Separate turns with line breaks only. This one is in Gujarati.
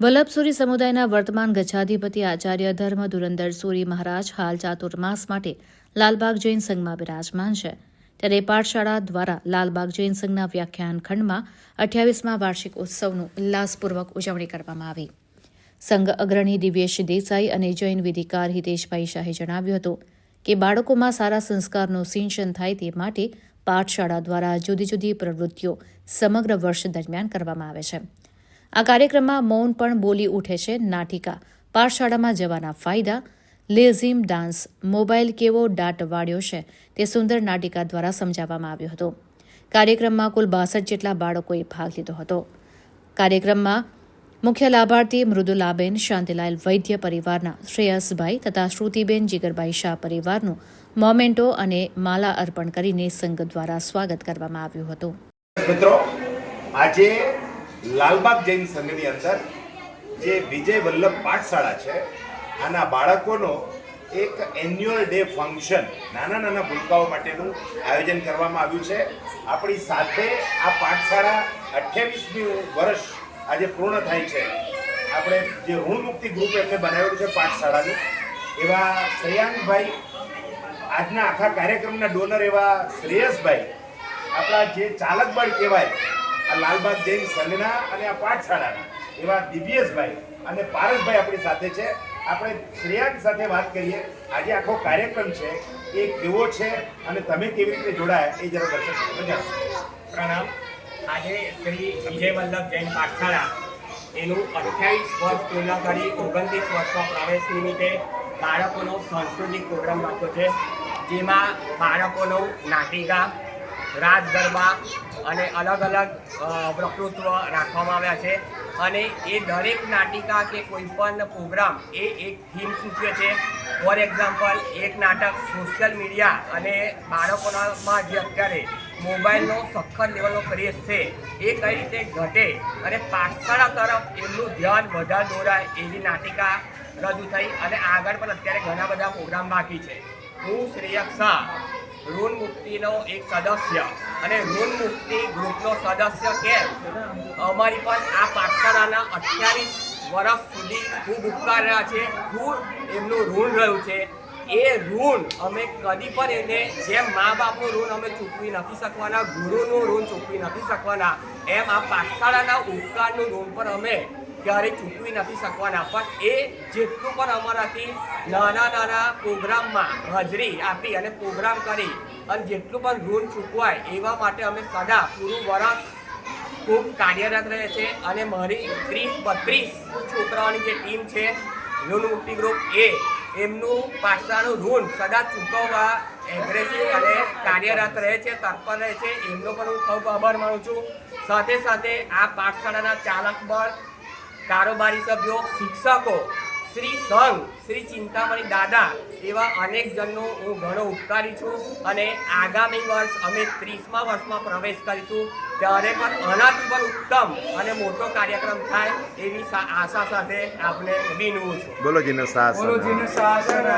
વલ્લભસુરી સમુદાયના વર્તમાન ગચ્છાધિપતિ આચાર્ય ધર્મ ધુરંદર સુરી મહારાજ હાલ ચાતુર્માસ માટે લાલબાગ જૈન સંઘમાં બિરાજમાન છે. ત્યારે પાઠશાળા દ્વારા લાલબાગ જૈન સંઘના વ્યાખ્યાન ખંડમાં અઠ્યાવીસમાં વાર્ષિક ઉત્સવનું ઉલ્લાસપૂર્વક ઉજવણી કરવામાં આવી. સંઘ અગ્રણી દિવ્યેશ દેસાઈ અને જૈન વિધિકાર હિતેશભાઈ શાહે જણાવ્યું હતું કે બાળકોમાં સારા સંસ્કારનું સિંચન થાય તે માટે પાઠશાળા દ્વારા જુદી જુદી પ્રવૃત્તિઓ સમગ્ર વર્ષ દરમિયાન કરવામાં આવે છે. આ કાર્યક્રમમાં મૌન પણ બોલી ઉઠે છે નાટિકા. પાઠશાળામાં જવાના ફાયદા. લેઝિમ ડાન્સ મોબાઈલ કેવો ડાટ વાળ્યો છે તે સુંદર નાટિકા દ્વારા સમજાવવામાં આવ્યો હતો. કાર્યક્રમમાં કુલ બાસઠ જેટલા બાળકોએ ભાગ લીધો હતો. કાર્યક્રમમાં મુખ્ય લાભાર્થી મૃદુલાબેન શાંતિલાલ વૈદ્ય પરિવારના શ્રેયસભાઈ તથા શ્રુતિબેન જીગરભાઈ શાહ પરિવારનું મોમેન્ટો અને માલા અર્પણ કરીને સંઘ દ્વારા સ્વાગત કરવામાં આવ્યું હતું.
મિત્રો, આજે લાલબાગ જૈન સંઘની અંદર જે વિજય વલ્લભ પાઠશાળા છે, આના બાળકોનો એક એન્યુઅલ ડે ફંક્શન નાના નાના ભૂલકાઓ માટેનું આયોજન કરવામાં આવ્યું છે. આપણી સાથે આ પાઠશાળા અઠ્યાવીસમી વર્ષ આજે પૂર્ણ થાય છે. આપણે જે ઋણમુક્તિ ગ્રુપ એમને બનાવેલું છે પાઠશાળાનું, એવા શ્રેયાંગભાઈ, આજના આખા કાર્યક્રમના ડોનર એવા શ્રેયસભાઈ, આપણા જે ચાલક બળ કહેવાય આ લાલબાગ જૈન સંઘના અને આ પાઠશાળાના એવા દિવ્યેશભાઈ અને પારસભાઈ આપણી સાથે છે. આપણે શ્રેયાંક સાથે વાત કરીએ. આજે આખો કાર્યક્રમ છે. એ કેવો છે અને તમે કેવી રીતે જોડાયા એ જરા દર્શક
પ્રણામ. આજે શ્રી વિજય વલ્લભ જૈન પાઠશાળા એનું અઠ્યાવીસ વર્ષ પૂર્ણ કરી ઓગણત્રીસ વર્ષમાં પ્રવેશ નિમિત્તે બાળકોનો સાંસ્કૃતિક પ્રોગ્રામ રાખ્યો છે. જેમાં બાળકોનો નાટિકા રાસ ગરબા અને અલગ અલગ વક્તૃત્વ રાખવામાં આવ્યા છે. અને એ દરેક નાટિકા કે કોઈ પણ પ્રોગ્રામ એ એક થીમ સૂચવે છે. ફોર એક્ઝામ્પલ એક નાટક સોશિયલ મીડિયા અને બાળકોનામાં જે અત્યારે મોબાઈલનો સખત લેવલનો ક્રેઝ છે, એ કઈ રીતે ઘટે અને પાઠશાળા તરફ એમનું ધ્યાન વધારે દોરાય એવી નાટિકા રજૂ થઈ. અને આગળ પણ અત્યારે ઘણા બધા પ્રોગ્રામ બાકી છે. હું શ્રેયક શાહ ઋણ મુક્તિનો એક સદસ્ય. અને ઋણ મુક્તિ ગ્રુપનો સદસ્ય કેમ? અમારી પણ આ પાઠશાળાના અઠ્યાવીસ વર્ષ સુધી ખૂબ ઉપકાર રહ્યા છે. ખૂબ એમનું ઋણ રહ્યું છે. એ ઋણ અમે કદી પણ એને જેમ મા બાપનું ઋણ અમે ચૂકવી નથી શકવાના, ગુરુનું ઋણ ચૂકવી નથી શકવાના, એમ આ પાઠશાળાના ઉપકારનું ઋણ પણ અમે ક્યારેય ચૂકવી નથી શકવાના. પણ એ જેટલું પણ અમારાથી નાના નાના પ્રોગ્રામમાં હાજરી આપી અને પ્રોગ્રામ કરી અને જેટલું પણ ઋણ ચૂકવાય એવા માટે અમે સદા પૂરું વરસ ખૂબ કાર્યરત રહે છે. અને મારી ત્રીસ બત્રીસ છોકરાઓની જે ટીમ છે, ઋણ મુક્તિ ગ્રુપ એ, એમનું પાછળનું ઋણ સદા ચૂકવવા એગ્રેસિવ અને કાર્યરત રહે છે, તત્પર રહે છે. એમનો પણ હું ખૂબ આભાર માનું છું. સાથે સાથે આ પાઠશાળાના ચાલક બળ કારોબારી સભ્યો શિક્ષકો શ્રી સંઘ શ્રી ચિંતામણી દાદા એવા અનેક જણનો હું ઘણો ઉપકારી છું અને આગામી વર્ષ અમે ત્રીસમા વર્ષમાં પ્રવેશ કરીશું. ત્યારે પણ આનાથી પણ ઉત્તમ અને મોટો કાર્યક્રમ થાય એવી આશા સાથે આપને વિનવું છું.
બોલો જીનો સાહસ
બોલો જીનું શાસન